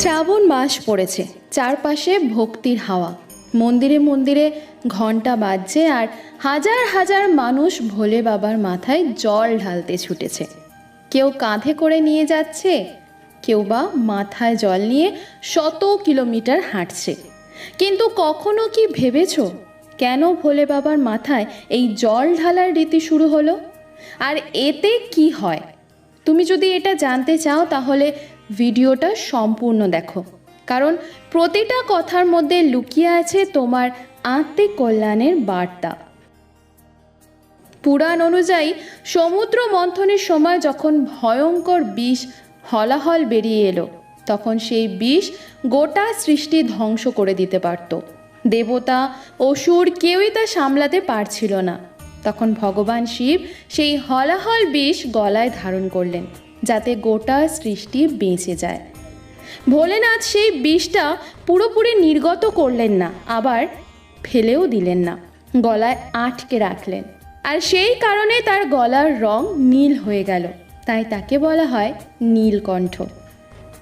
শ্রাবণ মাস পড়েছে, চারপাশে ভক্তির হাওয়া। মন্দিরে মন্দিরে ঘণ্টা বাজছে আর হাজার হাজার মানুষ ভোলে বাবার মাথায় জল ঢালতে ছুটেছে। কেউ কাঁধে করে নিয়ে যাচ্ছে, কেউ বা মাথায় জল নিয়ে শত কিলোমিটার হাঁটছে। কিন্তু কখনো কি ভেবেছো, কেন ভোলে বাবার মাথায় এই জল ঢালার রীতি শুরু হলো? আর এতে কি হয়? তুমি যদি এটা জানতে চাও তাহলে ভিডিওটা সম্পূর্ণ দেখো। কারণ প্রতিটা কথার মধ্যে লুকিয়ে আছে তোমার আত্মিক কল্যাণের বার্তা। পুরাণ অনুযায়ী সমুদ্র মন্থনের সময় যখন ভয়ঙ্কর বিষ, হলাহল বেরিয়ে এলো, তখন সেই বিষ গোটা সৃষ্টি ধ্বংস করে দিতে পারত। দেবতা অসুর কেউই তা সামলাতে পারছিল না। তখন ভগবান শিব সেই হলাহল বিষ গলায় ধারণ করলেন। যাতে গোটা সৃষ্টি বেঁচে যায়। ভোলেনাথ সেই বিষটা পুরোপুরি নির্গত করলেন না, আবার ফেলেও দিলেন না, গলায় আটকে রাখলেন। আর সেই কারণে তার গলার রং নীল হয়ে গেল, তাই তাকে বলা হয় নীলকণ্ঠ।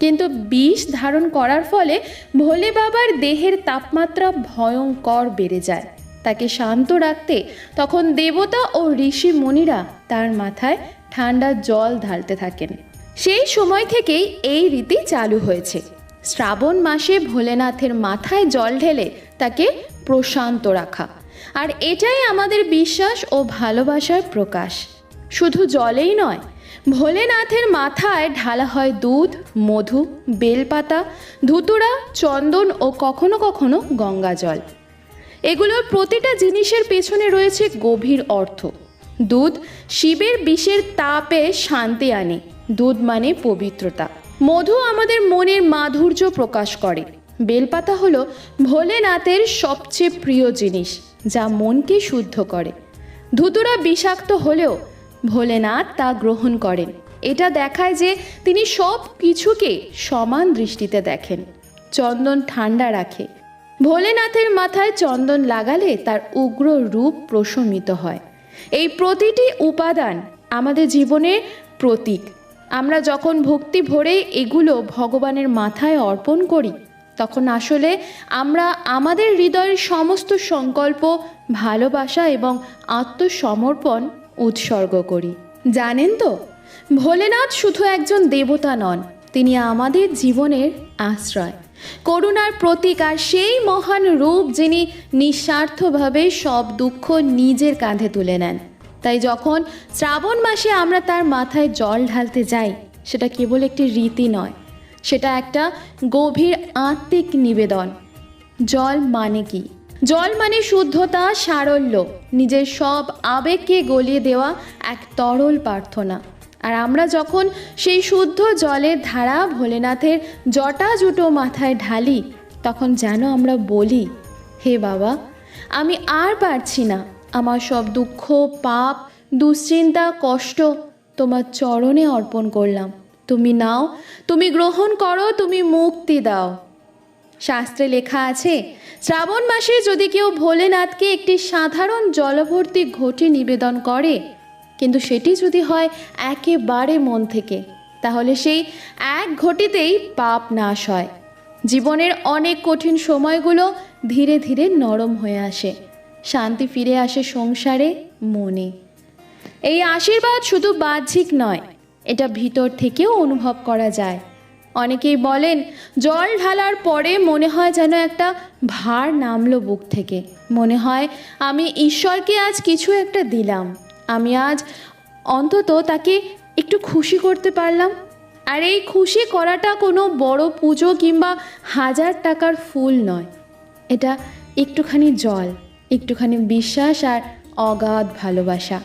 কিন্তু বিষ ধারণ করার ফলে ভোলে বাবার দেহের তাপমাত্রা ভয়ঙ্কর বেড়ে যায়। তাকে শান্ত রাখতে তখন দেবতা ও ঋষি মুনিরা তার মাথায় ঠান্ডা জল ঢালতে থাকেন। সেই সময় থেকেই এই রীতি চালু হয়েছে। শ্রাবণ মাসে ভোলেনাথের মাথায় জল ঢেলে তাকে প্রশান্ত রাখা। আর এটাই আমাদের বিশ্বাস ও ভালোবাসার প্রকাশ। শুধু জলেই নয়, ভোলেনাথের মাথায় ঢালা হয় দুধ, মধু, বেলপাতা, ধুতুরা, চন্দন ও কখনো কখনো গঙ্গা জল। এগুলোর প্রতিটা জিনিসের পেছনে রয়েছে গভীর অর্থ। দুধ শিবের বিষের তাপে শান্তি আনে। দুধ মানে পবিত্রতা। মধু আমাদের মনের মাধুর্য প্রকাশ করে। বেলপাতা হলো ভোলেনাথের সবচেয়ে প্রিয় জিনিস, যা মনকে শুদ্ধ করে। ধুতুরা বিষাক্ত হলেও ভোলেনাথ তা গ্রহণ করেন। এটা দেখায় যে তিনি সব কিছুকে সমান দৃষ্টিতে দেখেন, চন্দন ঠান্ডা রাখে। ভোলেনাথের মাথায় চন্দন লাগালে তার উগ্র রূপ প্রশমিত হয়। এই প্রতিটি উপাদান আমাদের জীবনের প্রতীক। আমরা যখন ভক্তি ভরে এগুলো ভগবানের মাথায় অর্পণ করি, তখন আসলে আমরা আমাদের হৃদয়ের সমস্ত সংকল্প, ভালোবাসা এবং আত্মসমর্পণ উৎসর্গ করি। জানেন তো, ভোলেনাথ শুধু একজন দেবতা নন, তিনি আমাদের জীবনের আশ্রয়। করুণার প্রতীক আর সেই মহান রূপ যিনি নিঃস্বার্থভাবে সব দুঃখ নিজের কাঁধে তুলে নেন। তাই যখন শ্রাবণ মাসে আমরা তার মাথায় জল ঢালতে যাই, সেটা কেবল একটি রীতি নয়, সেটা একটা গভীর আত্মিক নিবেদন। জল মানে কি? জল মানে শুদ্ধতা, সারল্য, নিজের সব আবেগকে গলিয়ে দেওয়া এক তরল প্রার্থনা। আর আমরা যখন সেই শুদ্ধ জলের ধারা ভোলেনাথের জটা জুটো মাথায় ঢালি, তখন যেন আমরা বলি, হে বাবা, আমি আর পারছি না। আমার সব দুঃখ, পাপ, দুশ্চিন্তা, কষ্ট তোমার চরণে অর্পণ করলাম। তুমি নাও, তুমি গ্রহণ করো, তুমি মুক্তি দাও। শাস্ত্রে লেখা আছে, শ্রাবণ মাসে যদি কেউ ভোলেনাথকে একটি সাধারণ জলভর্তি ঘটি নিবেদন করে কিন্তু সেটি যদি হয় একেবারে মন থেকে, তাহলে সেই এক ঘটিতেই পাপ নাশ হয়। জীবনের অনেক কঠিন সময়গুলো ধীরে ধীরে নরম হয়ে আসে, শান্তি ফিরে আসে সংসারে, মনে। এই আশীর্বাদ শুধু বাহ্যিক নয়, এটা ভিতর থেকেও অনুভব করা যায়। অনেকেই বলেন, জল ঢালার পরে মনে হয় যেন একটা ভার নামলো বুক থেকে। মনে হয়, আমি ঈশ্বরকে আজ কিছু একটা দিলাম। আমি আজ অন্তত তাকে একটু খুশি করতে পারলাম। আর এই খুশি করাটা কোনো বড় পুজো কিংবা হাজার টাকার ফুল নয়। এটা একটুখানি জল, একটুখানি বিশ্বাস আর অগাধ ভালোবাসা।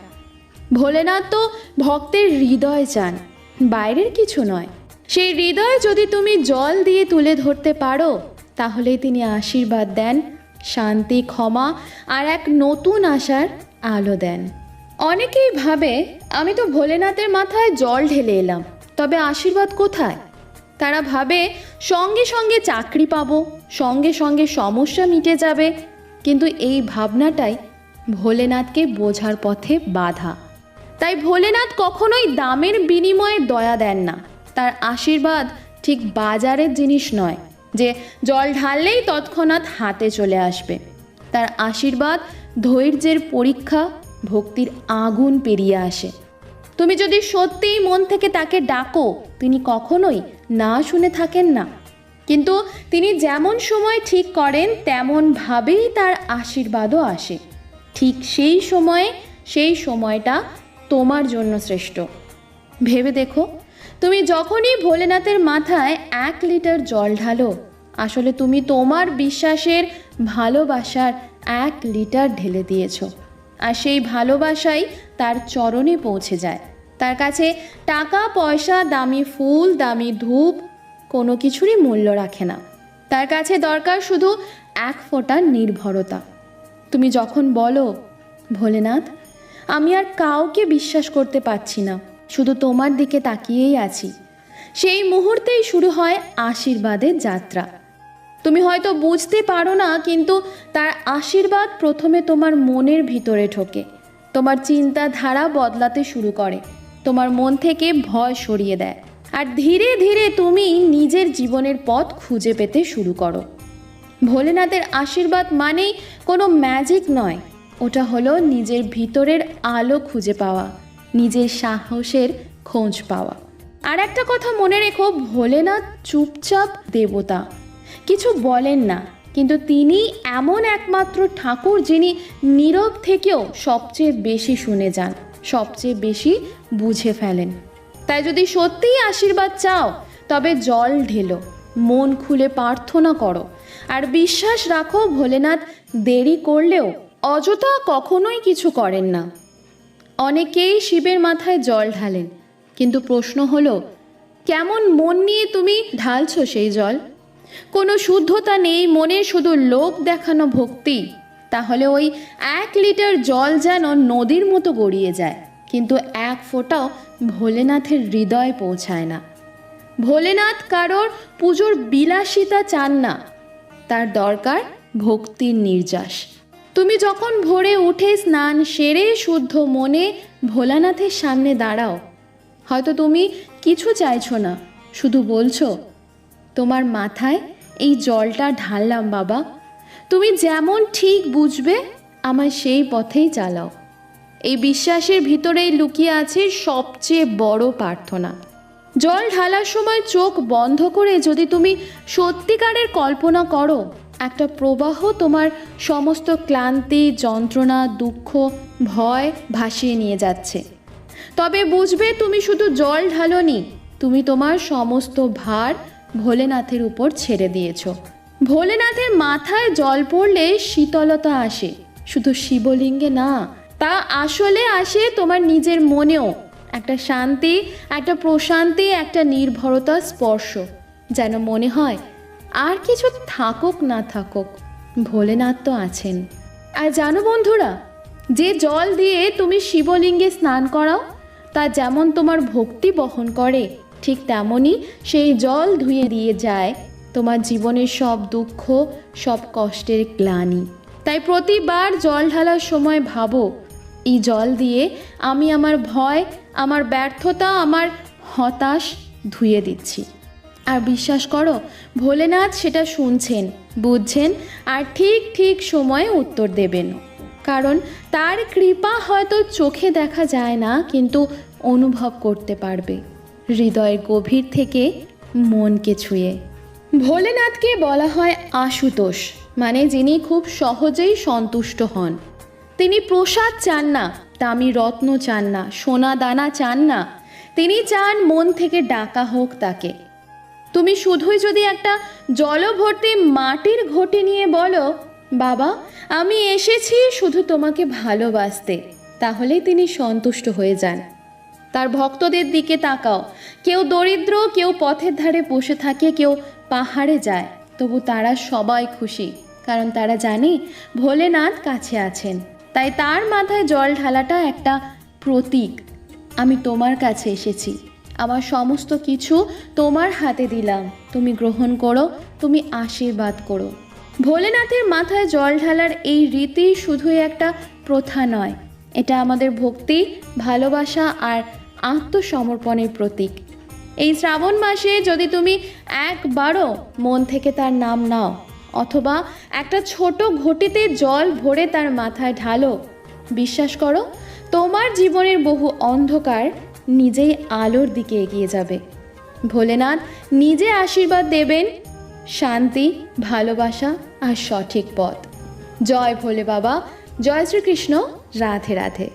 ভোলেনাথ তো ভক্তের হৃদয় চান, বাইরের কিছু নয়। সেই হৃদয় যদি তুমি জল দিয়ে তুলে ধরতে পারো, তাহলেই তিনি আশীর্বাদ দেন, শান্তি, ক্ষমা আর এক নতুন আশার আলো দেন। অনেকেই ভাবে, আমি তো ভোলেনাথের মাথায় জল ঢেলে এলাম, তবে আশীর্বাদ কোথায়? তারা ভাবে, সঙ্গে সঙ্গে চাকরি পাব, সঙ্গে সঙ্গে সমস্যা মিটে যাবে, কিন্তু এই ভাবনাটাই ভোলেনাথকে বোঝার পথে বাধা। তাই ভোলেনাথ কখনোই দামের বিনিময়ে দয়া দেন না। তার আশীর্বাদ ঠিক বাজারের জিনিস নয়, যে জল ঢাললেই তৎক্ষণাৎ হাতে চলে আসবে। তার আশীর্বাদ ধৈর্যের পরীক্ষা ভক্তির আগুন পেরিয়ে আসে। তুমি যদি সত্যিই মন থেকে তাকে ডাকো, তিনি কখনোই না শুনে থাকেন না। কিন্তু তিনি যেমন সময় ঠিক করেন, তেমনভাবেই তার আশীর্বাদও আসে। ঠিক সেই সময়ে, সেই সময়টা তোমার জন্য শ্রেষ্ঠ। ভেবে দেখো, তুমি যখনই ভোলেনাথের মাথায় এক লিটার জল ঢালো, আসলে তুমি তোমার বিশ্বাসের ভালোবাসার এক লিটার ঢেলে দিয়েছ। আর সেই ভালোবাসাই তার চরণে পৌঁছে যায়। তার কাছে টাকা, পয়সা, দামি ফুল, দামি ধূপ কোনো কিছুরই মূল্য রাখে না। তার কাছে দরকার শুধু এক ফোঁটার নির্ভরতা। তুমি যখন বলো, ভোলেনাথ, আমি আর কাউকে বিশ্বাস করতে পারছি না, শুধু তোমার দিকে তাকিয়েই আছি। সেই মুহূর্তেই শুরু হয় আশীর্বাদের যাত্রা। তুমি হয়তো বুঝতে পারো না, কিন্তু তার আশীর্বাদ প্রথমে তোমার মনের ভিতরে ঢোকে। তোমার চিন্তাধারা বদলাতে শুরু করে। তোমার মন থেকে ভয় সরিয়ে দেয়। আর ধীরে ধীরে তুমি নিজের জীবনের পথ খুঁজে পেতে শুরু করো। ভোলেনাথের আশীর্বাদ মানেই কোনো ম্যাজিক নয়। ওটা হলো নিজের ভিতরের আলো খুঁজে পাওয়া, নিজের সাহসের খোঁজ পাওয়া। আর একটা কথা মনে রেখো, ভোলেনাথ চুপচাপ দেবতা। কিছু বলেন না। কিন্তু তিনি এমন একমাত্র ঠাকুর যিনি নীরব থেকেও সবচেয়ে বেশি শুনে যান, সবচেয়ে বেশি বুঝে ফেলেন। তাই যদি সত্যিই আশীর্বাদ চাও, তবে জল ঢেলো, মন খুলে প্রার্থনা করো। আর বিশ্বাস রাখো, ভোলেনাথ, দেরি করলেও অযথা কখনোই কিছু করেন না। অনেকেই শিবের মাথায় জল ঢালেন, কিন্তু প্রশ্ন হলো, কেমন মন নিয়ে তুমি ঢালছো সেই জল? কোনো শুদ্ধতা নেই, মনে শুধু লোক দেখানো ভক্তি। তাহলে ওই এক লিটার জল যেন নদীর মতো গড়িয়ে যায়, কিন্তু এক ফোঁটাও ভোলেনাথের হৃদয় পৌঁছায় না। ভোলেনাথ কারোর পুজোর বিলাসিতা চান না, তার দরকার ভক্তির নির্যাস। তুমি যখন ভোরে উঠে স্নান সেরে শুদ্ধ মনে ভোলানাথের সামনে দাঁড়াও, হয়তো তুমি কিছু চাইছো না, শুধু বলছো তোমার মাথায় এই জলটা ঢাললাম, বাবা। তুমি যেমন ঠিক বুঝবে, আমায় সেই পথেই চালাও। এই বিশ্বাসের ভিতরেই লুকিয়ে আছে সবচেয়ে বড় প্রার্থনা। জল ঢালার সময় চোখ বন্ধ করে যদি তুমি সত্যিকারের কল্পনা করো, একটা প্রবাহ তোমার সমস্ত ক্লান্তি, যন্ত্রণা, দুঃখ, ভয় ভাসিয়ে নিয়ে যাচ্ছে। তবে বুঝবে তুমি শুধু জল ঢালোনি, তুমি তোমার সমস্ত ভার ভোলেনাথের উপর ছেড়ে দিয়েছ। ভোলেনাথের মাথায় জল পড়লে শীতলতা আসে। শুধু শিবলিঙ্গে না, তা আসলে আসে তোমার নিজের মনেও। একটা শান্তি, একটা প্রশান্তি, একটা নির্ভরতা স্পর্শ। যেন মনে হয়, আর কিছু থাকুক না থাকুক, ভোলেনাথ তো আছেন। আর জানো বন্ধুরা, যে জল দিয়ে তুমি শিবলিঙ্গে স্নান করাও তা যেমন তোমার ভক্তি বহন করে, ঠিক তেমনই সেই জল ধুয়ে দিয়ে যায়। তোমার জীবনের সব দুঃখ, সব কষ্টের গ্লানি। তাই প্রতিবার জল ঢালার সময় ভাবো, এই জল দিয়ে আমি আমার ভয়, আমার ব্যর্থতা, আমার হতাশ ধুয়ে দিচ্ছি। আর বিশ্বাস করো, ভোলেনাথ সেটা শুনছেন, বুঝছেন, আর ঠিক ঠিক সময়ে উত্তর দেবেন। কারণ তার কৃপা হয়তো চোখে দেখা যায় না, কিন্তু অনুভব করতে পারবে। হৃদয়ের গভীর থেকে মনকে ছুঁয়ে। ভোলেনাথকে বলা হয় আশুতোষ মানে যিনি খুব সহজেই সন্তুষ্ট হন। তিনি প্রসাদ চান না, দামি রত্ন চান না, সোনা দানা চান না। তিনি চান মন থেকে ডাকা হোক তাকে। তুমি শুধুই যদি একটা জলভর্তি মাটির ঘটি নিয়ে বলো, বাবা, আমি এসেছি শুধু তোমাকে ভালোবাসতে। তাহলেই তিনি সন্তুষ্ট হয়ে যান। তার ভক্তদের দিকে তাকাও। কেউ দরিদ্র, কেউ পথের ধারে বসে থাকে, কেউ পাহাড়ে যায়। তবু তারা সবাই খুশি, কারণ তারা জানে ভোলেনাথ কাছে আছেন। তাই তার মাথায় জল ঢালাটা একটা প্রতীক। আমি তোমার কাছে এসেছি। আমার সমস্ত কিছু তোমার হাতে দিলাম। তুমি গ্রহণ করো, তুমি আশীর্বাদ করো। ভোলেনাথের মাথায় জল ঢালার এই রীতি শুধুই একটা প্রথা নয়। এটা আমাদের ভক্তি, ভালোবাসা আর আত্মসমর্পণের প্রতীক। এই শ্রাবণ মাসে যদি তুমি একবারও মন থেকে তার নাম নাও, অথবা একটা ছোট ঘটিতে জল ভরে তার মাথায় ঢালো, বিশ্বাস করো, তোমার জীবনের বহু অন্ধকার নিজেই আলোর দিকে এগিয়ে যাবে। ভোলেনাথ নিজে আশীর্বাদ দেবেন, শান্তি, ভালোবাসা আর সঠিক পথ। জয় ভোলে বাবা, জয় শ্রীকৃষ্ণ, রাধে রাধে।